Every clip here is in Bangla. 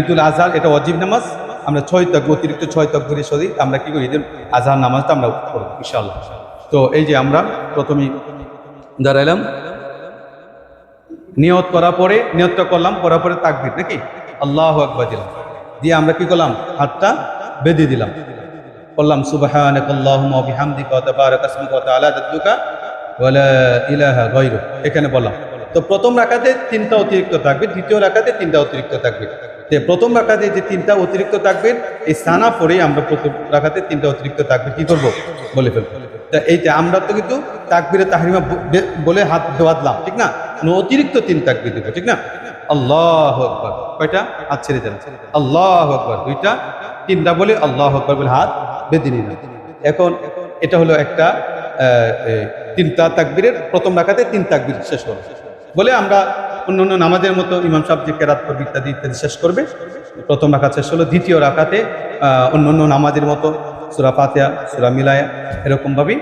ঈদুল আজহার, এটা অজিব নামাজ। আমরা ছয় তক, অতিরিক্ত ছয় তক করে সরি আমরা কি করি? ঈদুল আজহার নামাজটা আমরা পড়ব ইনশাআল্লাহ। তো এই যে আমরা প্রথমে দাঁড়াইলাম। নিয়ত করার পরে, নিয়তটা করলাম, করার পরে তাকবির, নাকি? আল্লাহ আকবার দিলাম। দিয়ে আমরা কি করলাম? হাতটা বেঁধে দিলাম। বললাম সুবহানাক এখানে বললাম তো প্রথম রাকাতে তিনটা অতিরিক্ত থাকবে, দ্বিতীয় রাকাতে তিনটা অতিরিক্ত থাকবে। প্রথম রাকাতে যে তিনটা অতিরিক্ত থাকবে, এই সানা পরেই আমরা প্রথম রাকাতে তিনটা অতিরিক্ত থাকবে, কি করব? বলে ফেলব। তা এইটা আমরা তো কিন্তু তাকবিরে তাহরিমা বলে হাত দেওয়াতলাম ঠিক না? অতিরিক্ত তিন তাকবির দেবো, ঠিক না? আল্লাহ আকবর। কয়টা? হাত ছেড়ে দেন। আল্লাহ আকবর। দুইটা, তিনটা বলে আল্লাহ আকবর বলে হাত বেঁধে নিলাম। এখন এটা হলো একটা তিনটা তাকবীরের, প্রথম রাখাতে তিন তাকবির শেষ হলো। বলে আমরা অন্য অন্য নামাজের মতো ইমাম সাহেব কেরাত করবে ইত্যাদি ইত্যাদি শেষ করবে। প্রথম রাখাত শেষ হলো, দ্বিতীয় রাখাতে অন্য অন্য নামাজের মতো সুরা ফাতেহা, সুরা মিলায়া এরকমভাবেই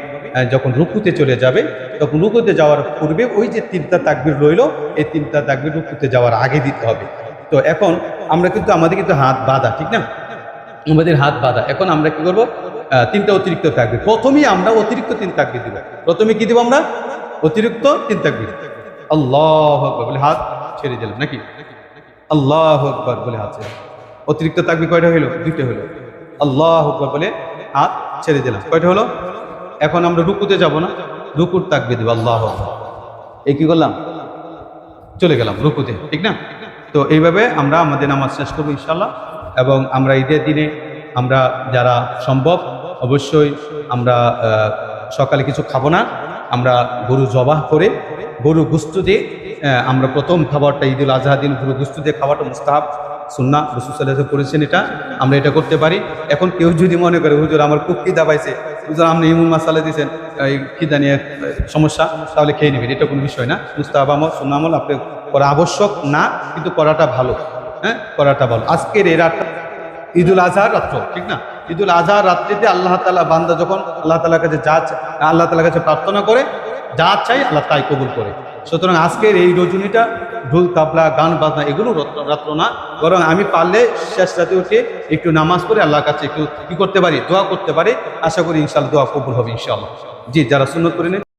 যখন রুকুতে চলে যাবে, তখন রুকুতে যাওয়ার পূর্বে ওই যে তিনটা তাকবির রইল, এই তিনটা তাকবির রুকুতে যাওয়ার আগে দিতে হবে। তো এখন আমরা কিন্তু, আমাদের কিন্তু হাত বাঁধা, ঠিক না? আমাদের হাত বাঁধা। এখন আমরা কি করব? তিনটা অতিরিক্ত থাকবে প্রথমেই আমরা অতিরিক্ত তিন তাকবির দিব। প্রথমে কি দিব আমরা? অতিরিক্ত তিন তাকবির। আল্লাহ আকবার বলে হাত ছেড়ে দিলাম, নাকি? আল্লাহ আকবার বলে হাত ছেড়ে অতিরিক্ত তাকবির কয়টা হলো দুইটা হলো আল্লাহ আকবার বলে হাত ছেড়ে দিলাম। কয়টা হলো? এখন আমরা রুকুতে যাব না, রুকুর তাকবির দিব, আল্লাহ এই কি করলাম? চলে গেলাম রুকুতে, ঠিক না? তো এইভাবে আমরা আমাদের নামাজ শেষ করব ইনশাল্লাহ এবং আমরা ঈদের দিনে আমরা যারা সম্ভব, অবশ্যই আমরা সকালে কিছু খাব না, আমরা গরু জবাহ করে গরু গুস্তু দিয়ে আমরা প্রথম খাবারটা ঈদুল আজহা দিন গরু গুস্তু দিয়ে খাবারটা মুস্তাহাব সুন্না রসুসাল্লাহ করেছেন এটা, আমরা এটা করতে পারি। এখন কেউ যদি মনে করে, হুজুর, আমার খুব খিদা পাইছে। হুজুর, আপনি ইমুন মাসালা দিয়েছেন, এই খিদা নিয়ে সমস্যা, তাহলে খেয়ে নেবেন। এটা কোনো বিষয় না। মুস্তাহাব আমল সুন্না আমল আপনি করা আবশ্যক না, কিন্তু করাটা ভালো। হ্যাঁ করাটা ভালো। আজকের এই রাতটা ঈদুল আজহার রাত্র, ঠিক না? ঈদুল আজহার রাত্রিতে আল্লাহ তালা বান্দা যখন আল্লাহ তালার কাছে যা আল্লাহ তালার কাছে প্রার্থনা করে যা চাই আল্লাহ তাই কবুল করে। সুতরাং আজকের এই রজনীটা, ঢোল, তাবলা, গান, বাজনা, এগুলো রাত্র- না, বরং আমি পারলে শেষ রাতে উঠে একটু নামাজ পড়ে আল্লাহর কাছে একটু কী করতে পারি, দোয়া করতে পারি, আশা করি ইনশাল্লাহ দোয়া কবুল হবে ইনশাআল্লাহ। জি, যারা সুন্নত করে